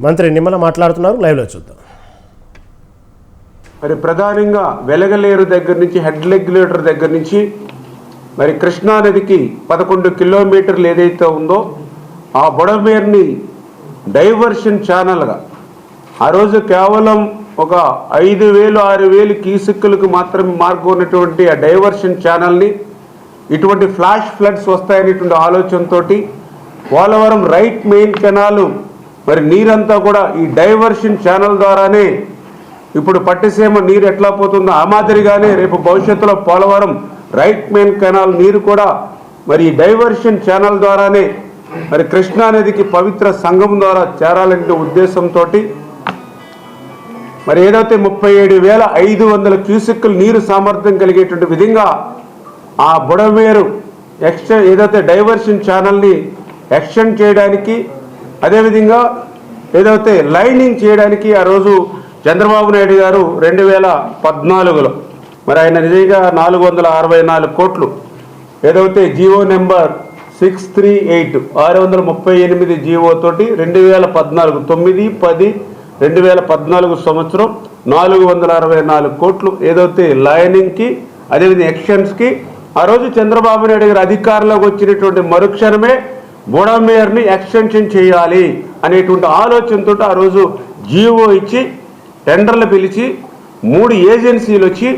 మంత్రి నిమ్మల మాట్లాడుతున్నారు లైవ్లో చూద్దాం. మరి ప్రధానంగా వెలగలేరు దగ్గర నుంచి హెడ్ రెగ్యులేటర్ దగ్గర నుంచి మరి కృష్ణా నదికి పదకొండు కిలోమీటర్లు ఏదైతే ఉందో ఆ బుడమేరుని డైవర్షన్ ఛానల్గా ఆ రోజు కేవలం ఒక ఐదు వేలు ఆరు వేలు కీసుక్కులకు మాత్రమే మార్గం ఉన్నటువంటి ఆ డైవర్షన్ ఛానల్ని ఇటువంటి ఫ్లాష్ ఫ్లడ్స్ వస్తాయనేటువంటి ఆలోచనతోటి పోలవరం రైట్ మెయిన్ కెనాలు మరి నీరంతా కూడా ఈ డైవర్షన్ ఛానల్ ద్వారానే ఇప్పుడు పట్టిసీమ నీరు ఎట్లా పోతుందో ఆ మాదిరిగానే రేపు భవిష్యత్తులో పోలవరం రైట్ మెయిన్ కెనాల్ నీరు కూడా మరి ఈ డైవర్షన్ ఛానల్ ద్వారానే మరి కృష్ణా నదికి పవిత్ర సంఘం ద్వారా చేరాలనే ఉద్దేశంతో మరి ఏదైతే ముప్పై ఏడు వేల ఐదు వందల క్యూసెక్కులు నీరు సామర్థ్యం కలిగేటువంటి విధంగా ఆ బుడమేరు ఎక్స్టెండ్ ఏదైతే డైవర్షన్ ఛానల్ని ఎక్స్టెండ్ చేయడానికి అదేవిధంగా ఏదైతే లైనింగ్ చేయడానికి ఆ రోజు చంద్రబాబు నాయుడు గారు రెండు వేల పద్నాలుగులో మరి ఆయన నిజంగా నాలుగు వందల అరవై నాలుగు కోట్లు ఏదైతే Jio number six three eight ఆరు వందల ముప్పై ఎనిమిది జీవో తోటి రెండు వేల పద్నాలుగు తొమ్మిది పది రెండు వేల పద్నాలుగు సంవత్సరం నాలుగు వందల అరవై నాలుగు కోట్లు ఏదైతే లైనింగ్కి అదేవిధంగా ఎక్షన్స్కి ఆ రోజు చంద్రబాబు నాయుడు గారు అధికారంలోకి వచ్చినటువంటి మరుక్షణమే బుడమేర్ని ఎక్స్టెన్షన్ చేయాలి అనేటువంటి ఆలోచనతో ఆ రోజు జీవో ఇచ్చి టెండర్లు పిలిచి మూడు ఏజెన్సీలు వచ్చి